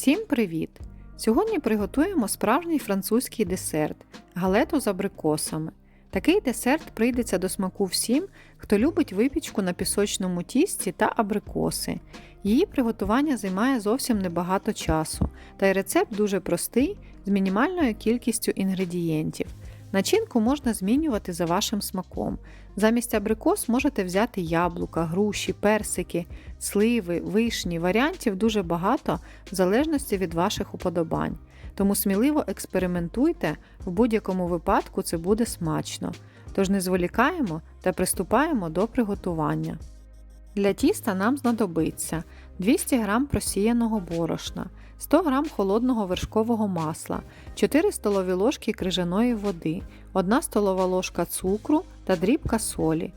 Всім привіт! Сьогодні приготуємо справжній французький десерт галету з абрикосами. Такий десерт прийдеться до смаку всім, хто любить випічку на пісочному тісті та абрикоси. Її приготування займає зовсім небагато часу, та й рецепт дуже простий з мінімальною кількістю інгредієнтів. Начинку можна змінювати за вашим смаком. Замість абрикос можете взяти яблука, груші, персики, сливи, вишні. Варіантів дуже багато в залежності від ваших уподобань. Тому сміливо експериментуйте, в будь-якому випадку це буде смачно. Тож не зволікаємо та приступаємо до приготування. Для тіста нам знадобиться 200 г просіяного борошна, 100 г холодного вершкового масла, 4 столові ложки крижаної води, 1 столова ложка цукру та дрібка солі.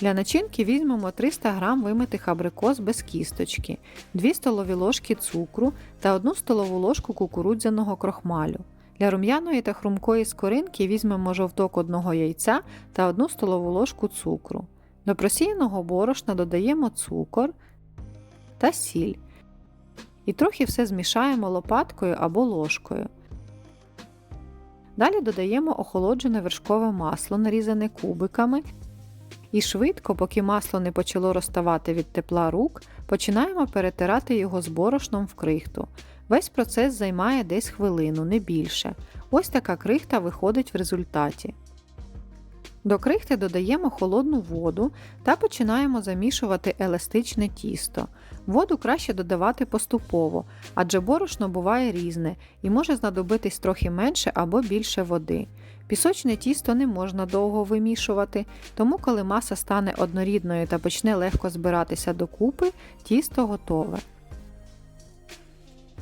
Для начинки візьмемо 300 г вимитих абрикос без кісточки, 2 столові ложки цукру та 1 столову ложку кукурудзяного крохмалю. Для рум'яної та хрумкої скоринки візьмемо жовток одного яйця та 1 столову ложку цукру. До просіяного борошна додаємо цукор та сіль. І трохи все змішаємо лопаткою або ложкою. Далі додаємо охолоджене вершкове масло, нарізане кубиками. І швидко, поки масло не почало розставати від тепла рук, починаємо перетирати його з борошном в крихту. Весь процес займає десь хвилину, не більше. Ось така крихта виходить в результаті. До крихти додаємо холодну воду та починаємо замішувати еластичне тісто. Воду краще додавати поступово, адже борошно буває різне і може знадобитись трохи менше або більше води. Пісочне тісто не можна довго вимішувати, тому коли маса стане однорідною та почне легко збиратися докупи, тісто готове.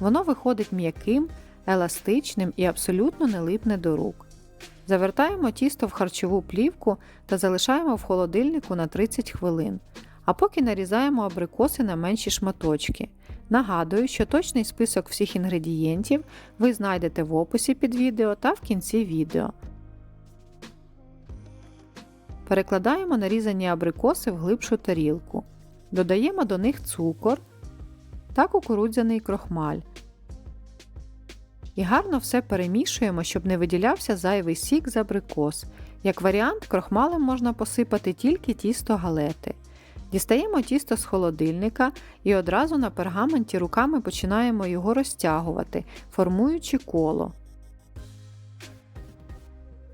Воно виходить м'яким, еластичним і абсолютно не липне до рук. Завертаємо тісто в харчову плівку та залишаємо в холодильнику на 30 хвилин, а поки нарізаємо абрикоси на менші шматочки. Нагадую, що точний список всіх інгредієнтів ви знайдете в описі під відео та в кінці відео. Перекладаємо нарізані абрикоси в глибшу тарілку. Додаємо до них цукор та кукурудзяний крохмаль. І гарно все перемішуємо, щоб не виділявся зайвий сік з абрикос. Як варіант, крохмалем можна посипати тільки тісто галети. Дістаємо тісто з холодильника і одразу на пергаменті руками починаємо його розтягувати, формуючи коло.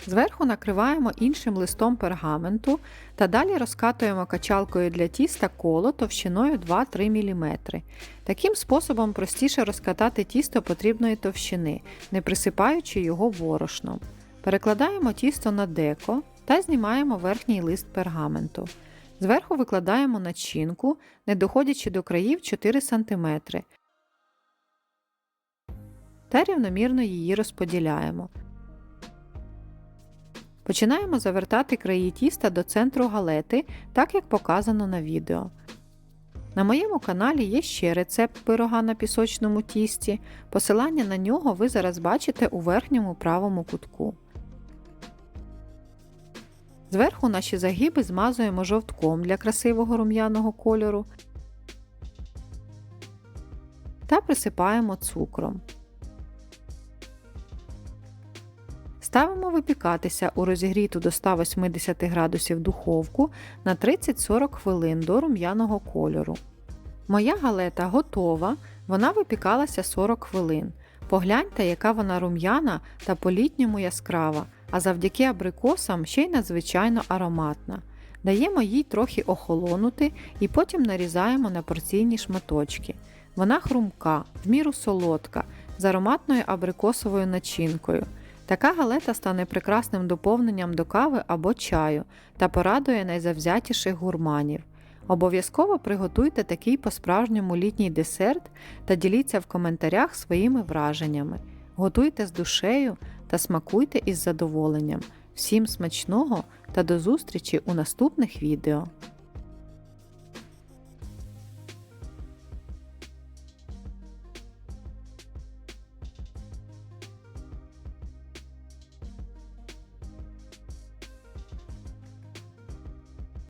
Зверху накриваємо іншим листом пергаменту та далі розкатуємо качалкою для тіста коло товщиною 2-3 мм. Таким способом простіше розкатати тісто потрібної товщини, не присипаючи його ворошном. Перекладаємо тісто на деко та знімаємо верхній лист пергаменту. Зверху викладаємо начинку, не доходячи до країв 4 см. Та рівномірно її розподіляємо. Починаємо завертати краї тіста до центру галети, так як показано на відео. На моєму каналі є ще рецепт пирога на пісочному тісті. Посилання на нього ви зараз бачите у верхньому правому кутку. Зверху наші загиби змазуємо жовтком для красивого рум'яного кольору та присипаємо цукром. Ставимо випікатися у розігріту до 180 градусів духовку на 30-40 хвилин до рум'яного кольору. Моя галета готова, вона випікалася 40 хвилин. Погляньте, яка вона рум'яна та по-літньому яскрава, а завдяки абрикосам ще й надзвичайно ароматна. Даємо їй трохи охолонути і потім нарізаємо на порційні шматочки. Вона хрумка, в міру солодка, з ароматною абрикосовою начинкою. Така галета стане прекрасним доповненням до кави або чаю та порадує найзавзятіших гурманів. Обов'язково приготуйте такий по-справжньому літній десерт та діліться в коментарях своїми враженнями. Готуйте з душею та смакуйте із задоволенням. Всім смачного та до зустрічі у наступних відео!